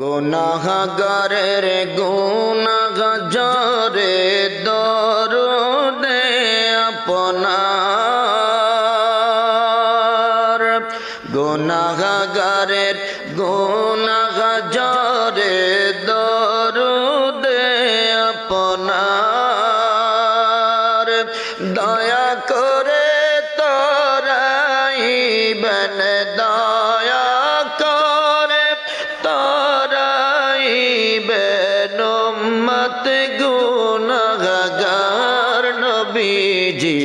গুনাহগারের গুনাহজরে দরুদে আপনার। গুনাহগারের গুনাহজরে দরুদে আপনার। দয়া করে তোরাইবেন দয়া করে মত গুনাহগার নবীজি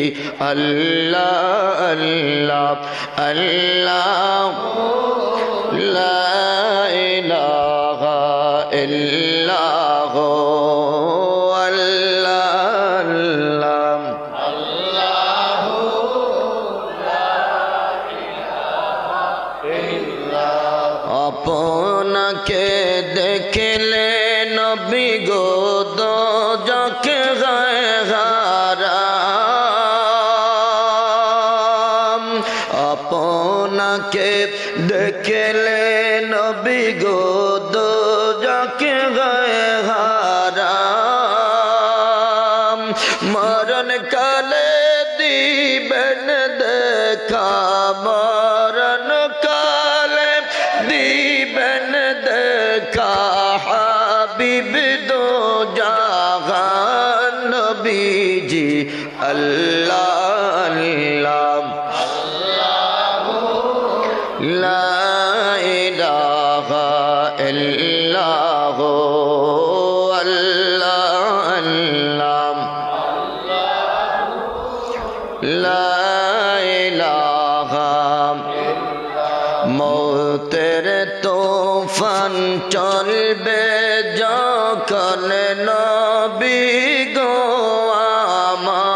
আল্লাহ আল্লাহ আল্লাহ। আপনাকে গো দোজকে গায়ে হারাম আপনাকে দেখলে নবী গো দোজকে গায়ে হারাম মরণ কালে দিবেন দেখা মরণ কালে দিবেন দেখা নবীজি আল্লাহ আল্লাহ লা ইলাহা ইল্লাহ। মৌতের তোফান চলবে যখন নবী গো আমার।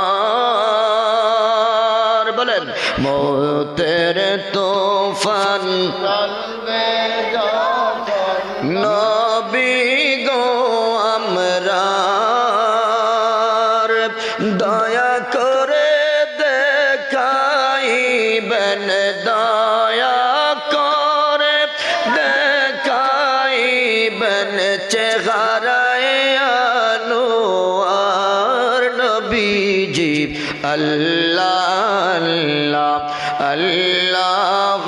বলেন মৌতের তোফান চলবে নবী দেখাইবেন আনো আর নবীজি। আল্লাহ আল্লাহ আল্লাহ